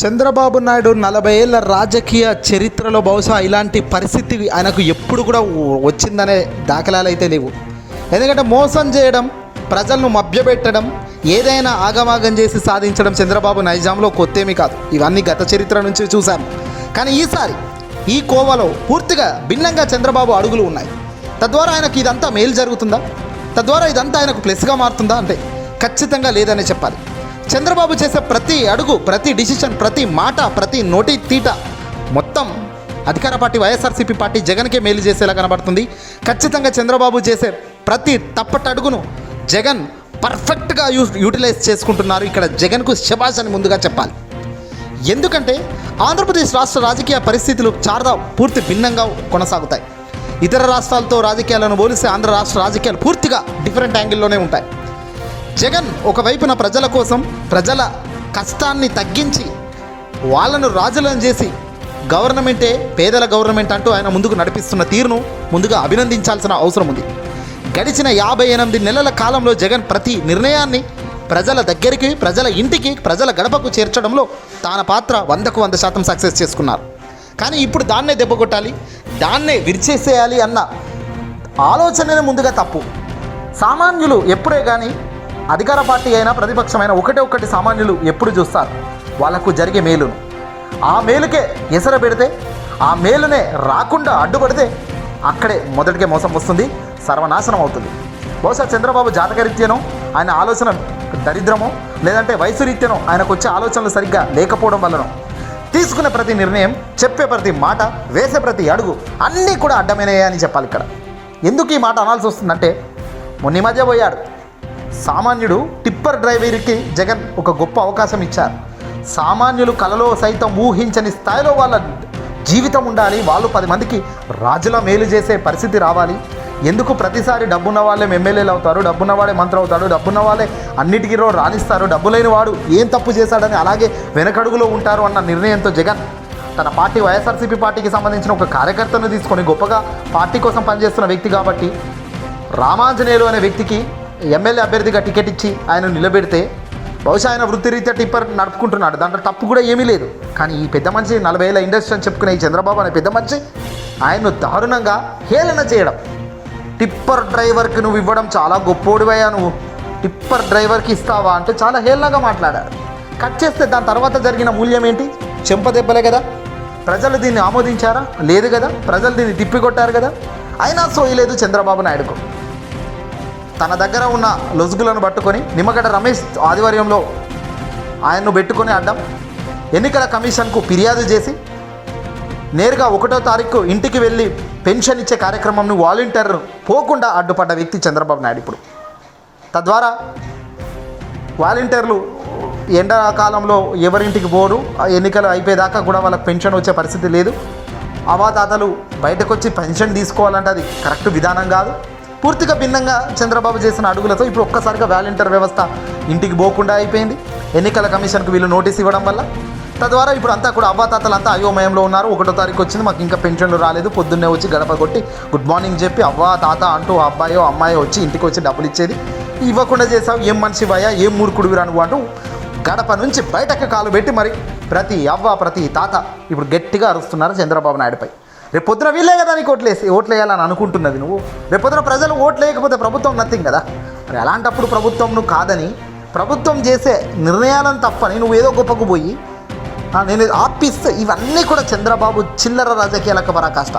చంద్రబాబు నాయుడు నలభై ఏళ్ళ రాజకీయ చరిత్రలో బహుశా ఇలాంటి పరిస్థితి ఆయనకు ఎప్పుడు కూడా వచ్చిందనే దాఖలాలు అయితే లేవు. ఎందుకంటే మోసం చేయడం ప్రజలను మభ్యపెట్టడం ఏదైనా ఆగమాగం చేసి సాధించడం చంద్రబాబు నైజాంలో కొత్తేమీ కాదు. ఇవన్నీ గత చరిత్ర నుంచి చూశాము. కానీ ఈసారి ఈ కోవలో పూర్తిగా భిన్నంగా చంద్రబాబు అడుగులు ఉన్నాయి. తద్వారా ఆయనకు ఇదంతా మేలు జరుగుతుందా? తద్వారా ఇదంతా ఆయనకు ప్లస్గా మారుతుందా అంటే ఖచ్చితంగా లేదనే చెప్పాలి. చంద్రబాబు చేసే ప్రతి అడుగు ప్రతి డిసిషన్ ప్రతి మాట ప్రతి నోటి తీట మొత్తం అధికార పార్టీ వైఎస్ఆర్సీపీ పార్టీ జగన్కే మేలు చేసేలా కనబడుతుంది. ఖచ్చితంగా చంద్రబాబు చేసే ప్రతి తప్పటి అడుగును జగన్ పర్ఫెక్ట్గా యూ యూటిలైజ్ చేసుకుంటున్నారు. ఇక్కడ జగన్కు శబాష్ అని ముందుగా చెప్పాలి. ఎందుకంటే ఆంధ్రప్రదేశ్ రాష్ట్ర రాజకీయ పరిస్థితులు చాలా పూర్తి భిన్నంగా కొనసాగుతాయి. ఇతర రాష్ట్రాలతో రాజకీయాలను పోలిస్తే ఆంధ్ర రాష్ట్ర రాజకీయాలు పూర్తిగా డిఫరెంట్ యాంగిల్లోనే ఉంటాయి. జగన్ ఒకవైపున ప్రజల కోసం ప్రజల కష్టాన్ని తగ్గించి వాళ్ళను రాజులను చేసి గవర్నమెంటే పేదల గవర్నమెంట్ అంటూ ఆయన ముందుకు నడిపిస్తున్న తీరును ముందుగా అభినందించాల్సిన అవసరం ఉంది. గడిచిన యాభై ఎనిమిది నెలల కాలంలో జగన్ ప్రతి నిర్ణయాన్ని ప్రజల దగ్గరికి ప్రజల ఇంటికి ప్రజల గడపకు చేర్చడంలో తన పాత్ర వందకు వంద శాతం సక్సెస్ చేసుకున్నారు. కానీ ఇప్పుడు దాన్నే దెబ్బకొట్టాలి దాన్నే విరిచేసేయాలి అన్న ఆలోచననే ముందుగా తప్పు. సామాన్యులు ఎప్పుడే కానీ అధికార పార్టీ అయినా ప్రతిపక్షమైన ఒకటే ఒకటి సామాన్యులు ఎప్పుడు చూస్తారు? వాళ్ళకు జరిగే మేలును. ఆ మేలుకే ఎసర పెడితే ఆ మేలునే రాకుండా అడ్డుపడితే అక్కడే మొదటికే మోసం వస్తుంది సర్వనాశనం అవుతుంది. బహుశా చంద్రబాబు జాతకరీత్యనో ఆయన ఆలోచన దరిద్రమో లేదంటే వయసు రీత్యనో ఆయనకు వచ్చే ఆలోచనలు సరిగ్గా లేకపోవడం వల్లనో. తీసుకునే ప్రతి నిర్ణయం చెప్పే ప్రతి మాట వేసే ప్రతి అడుగు అన్నీ కూడా అడ్డమైనయే అని చెప్పాలి ఇక్కడ. ఎందుకు ఈ మాట అనాల్సి వస్తుందంటే మొన్న ఈ మధ్య పోయాడు. సామాన్యుడు టిప్పర్ డ్రైవర్కి జగన్ ఒక గొప్ప అవకాశం ఇచ్చారు. సామాన్యులు కలలో సైతం ఊహించని స్థాయిలో వాళ్ళ జీవితం ఉండాలి. వాళ్ళు పది మందికి రాజుల మేలు చేసే పరిస్థితి రావాలి. ఎందుకు ప్రతిసారి డబ్బున్న వాళ్ళే ఎమ్మెల్యేలు అవుతారు డబ్బున్న వాడే మంత్రి అవుతాడు డబ్బున్న వాళ్ళే అన్నిటికీ రో రాణిస్తారు డబ్బు లేని వాడు ఏం తప్పు చేశాడని అలాగే వెనకడుగులో ఉంటారు అన్న నిర్ణయంతో జగన్ తన పార్టీ వైఎస్ఆర్సీపీ పార్టీకి సంబంధించిన ఒక కార్యకర్తను తీసుకొని గొప్పగా పార్టీ కోసం పనిచేస్తున్న వ్యక్తి కాబట్టి రామాంజనేయులు అనే వ్యక్తికి ఎమ్మెల్యే అభ్యర్థిగా టికెట్ ఇచ్చి ఆయన నిలబెడితే బహుశా ఆయన వృత్తిరీత్యా టిప్పర్ నడుపుకుంటున్నాడు. దాంట్లో తప్పు కూడా ఏమీ లేదు. కానీ ఈ పెద్ద మనిషి నలభై ఏళ్ళ ఇండస్ట్రీ అని చెప్పుకునే ఈ చంద్రబాబు అనే పెద్ద మనిషి ఆయన్ను దారుణంగా హేళన చేయడం. టిప్పర్ డ్రైవర్కి నువ్వు ఇవ్వడం చాలా గొప్పోడివయ్యా నువ్వు. టిప్పర్ డ్రైవర్కి ఇస్తావా అంటే చాలా హేళనగా మాట్లాడారు. కట్ చేస్తే దాని తర్వాత జరిగిన మూల్యం ఏంటి? చెంపదెబ్బలే కదా. ప్రజలు దీన్ని ఆమోదించారా? లేదు కదా. ప్రజలు దీన్ని తిప్పికొట్టారు కదా. అయినా సోయలేదు చంద్రబాబు నాయుడుకు. తన దగ్గర ఉన్న లొసుగులను పట్టుకొని నిమ్మగడ్డ రమేష్ ఆధ్వర్యంలో ఆయన్ను పెట్టుకొని అడ్డం ఎన్నికల కమిషన్కు ఫిర్యాదు చేసి నేరుగా ఒకటో తారీఖు ఇంటికి వెళ్ళి పెన్షన్ ఇచ్చే కార్యక్రమంను వాలంటీర్ పోకుండా అడ్డుపడ్డ వ్యక్తి చంద్రబాబు నాయుడు ఇప్పుడు. తద్వారా వాలంటీర్లు ఎండాకాలంలో ఎవరింటికి పోరు ఆ ఎన్నికలు అయిపోయేదాకా కూడా వాళ్ళకి పెన్షన్ వచ్చే పరిస్థితి లేదు. అవాతాతలు బయటకు వచ్చి పెన్షన్ తీసుకోవాలంటే అది కరెక్ట్ విధానం కాదు. పూర్తిగా భిన్నంగా చంద్రబాబు చేసిన అడుగులతో ఇప్పుడు ఒక్కసారిగా వాలంటీర్ వ్యవస్థ ఇంటికి పోకుండా అయిపోయింది. ఎన్నికల కమిషన్కు వీళ్ళు నోటీస్ ఇవ్వడం వల్ల. తద్వారా ఇప్పుడు అంతా కూడా అవ్వాతాతలంతా అయోమయంలో ఉన్నారు. ఒకటో తారీఖు వచ్చింది మాకు ఇంకా పెన్షన్లు రాలేదు. పొద్దున్నే వచ్చి గడప కొట్టి గుడ్ మార్నింగ్ చెప్పి అవ్వా తాత అంటూ ఆ అబ్బాయో అమ్మాయో వచ్చి ఇంటికి వచ్చి డబ్బులు ఇచ్చేది. ఇవ్వకుండా చేసావు ఏం మనిషి భయ ఏం మూర్ఖుడు నువ్వు అంటూ గడప నుంచి బయటకు కాలు పెట్టి మరి ప్రతి అవ్వ ప్రతి తాత ఇప్పుడు గట్టిగా అరుస్తున్నారు చంద్రబాబు నాయుడుపై. రేపు పొద్దున వీళ్ళే కదా నీకు ఓట్లేసి ఓట్లేయాలని అనుకుంటున్నది నువ్వు. రేపు పొద్దున ప్రజలు ఓట్లు వేయకపోతే ప్రభుత్వం నథింగ్ కదా. మరి అలాంటప్పుడు ప్రభుత్వం నువ్వు కాదని ప్రభుత్వం చేసే నిర్ణయాలను తప్పని నువ్వు ఏదో గొప్పకు పోయి నేను ఆపిస్తే ఇవన్నీ కూడా చంద్రబాబు చిల్లర రాజకీయాలకు పరాకాష్ట.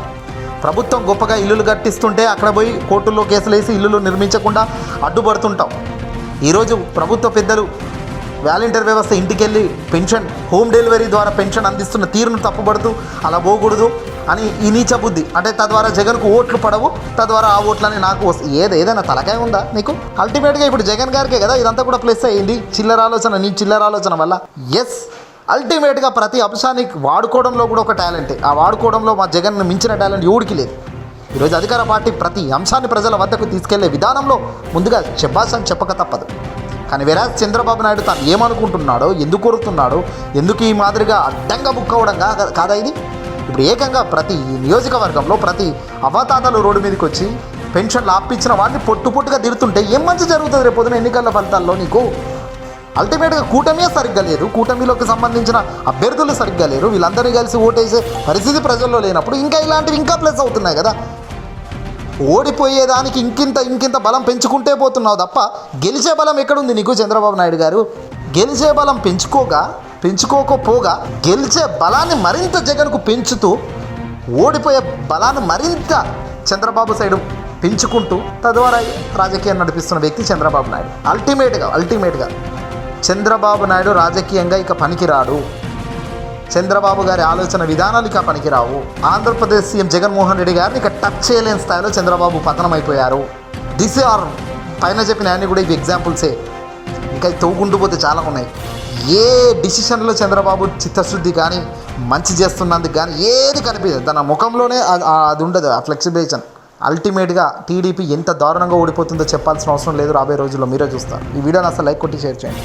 ప్రభుత్వం గొప్పగా ఇల్లులు కట్టిస్తుంటే అక్కడ పోయి కోర్టుల్లో కేసులు వేసి ఇల్లులు నిర్మించకుండా అడ్డుపడుతుంటాం ఈరోజు ప్రభుత్వ పెద్దలు వాలంటీర్ వ్యవస్థ ఇంటికెళ్ళి పెన్షన్ హోమ్ డెలివరీ ద్వారా పెన్షన్ అందిస్తున్న తీరును తప్పుపడుతూ అలా పోకూడదు. అని ఈ నీచ బుద్ధి. అంటే తద్వారా జగన్కు ఓట్లు పడవు తద్వారా ఆ ఓట్లని నాకు వస్తాయి ఏది ఏదైనా తలకాయ ఉందా నీకు? అల్టిమేట్గా ఇప్పుడు జగన్ గారికే కదా ఇదంతా కూడా ప్లస్ అయ్యింది. చిల్లర ఆలోచన నీ చిల్లర ఆలోచన వల్ల. ఎస్ అల్టిమేట్గా ప్రతి అంశాన్ని వాడుకోవడంలో కూడా ఒక టాలెంటే ఆ వాడుకోవడంలో మా జగన్ మించిన టాలెంట్ ఎవడికి లేదు. ఈరోజు అధికార పార్టీ ప్రతి అంశాన్ని ప్రజల వద్దకు తీసుకెళ్ళే విధానంలో ముందుగా చెప్పాల్సి అని చెప్పక తప్పదు. కానీ వేరే చంద్రబాబు నాయుడు తాను ఏమనుకుంటున్నాడో ఎందుకు కోరుతున్నాడో ఎందుకు ఈ మాదిరిగా అడ్డంగా బుక్ అవ్వడం కాదా ఇది? ఇప్పుడు ఏకంగా ప్రతి నియోజకవర్గంలో ప్రతి అవతాతలు రోడ్డు మీదకి వచ్చి పెన్షన్లు ఆపించిన వాడిని పొట్టు పొట్టుగా తిడుతుంటే ఏం మంచి జరుగుతుంది రేపు పొద్దున ఎన్నికల ఫలితాల్లో నీకు? అల్టిమేట్గా కూటమియే సరిగ్గా లేదు. కూటమిలోకి సంబంధించిన అభ్యర్థులు సరిగ్గా లేరు. వీళ్ళందరూ కలిసి ఓటేసే పరిస్థితి ప్రజల్లో లేనప్పుడు ఇంకా ఇలాంటివి ఇంకా ప్లస్ అవుతున్నాయి కదా. ఓడిపోయేదానికి ఇంకింత ఇంకింత బలం పెంచుకుంటే పోతున్నావు తప్ప గెలిచే బలం ఎక్కడుంది నీకు చంద్రబాబు నాయుడు గారు? గెలిచే బలం పెంచుకోగా పెంచుకోకపోగా గెలిచే బలాన్ని మరింత జగన్కు పెంచుతూ ఓడిపోయే బలాన్ని మరింత చంద్రబాబు సైడు పెంచుకుంటూ తద్వారా రాజకీయం నడిపిస్తున్న వ్యక్తి చంద్రబాబు నాయుడు. అల్టిమేట్గా అల్టిమేట్గా చంద్రబాబు నాయుడు రాజకీయంగా ఇక పనికిరాడు. చంద్రబాబు గారి ఆలోచన విధానాలు ఇక పనికిరావు. ఆంధ్రప్రదేశ్ సీఎం జగన్మోహన్ రెడ్డి గారిని ఇక టచ్ చేయలేని స్థాయిలో చంద్రబాబు పతనం అయిపోయారు దిస్ ఆర్ పైన చెప్పిన అన్ని కూడా ఇవి ఎగ్జాంపుల్సే ఇంకా తవ్వుకుంటూ పోతే చాలా ఉన్నాయి. ఏ డిసిషన్లో చంద్రబాబు చిత్తశుద్ధి కానీ మంచి చేస్తున్నందుకు కానీ ఏది కనిపించదు. తన ముఖంలోనే అది ఉండదు ఆ ఫ్లెక్సిబిలేషన్ అల్టిమేట్గా టీడీపీ ఎంత దారుణంగా ఓడిపోతుందో చెప్పాల్సిన అవసరం లేదు రాబోయే రోజుల్లో మీరే చూస్తారు. ఈ వీడియోని అసలు లైక్ కొట్టి షేర్ చేయండి.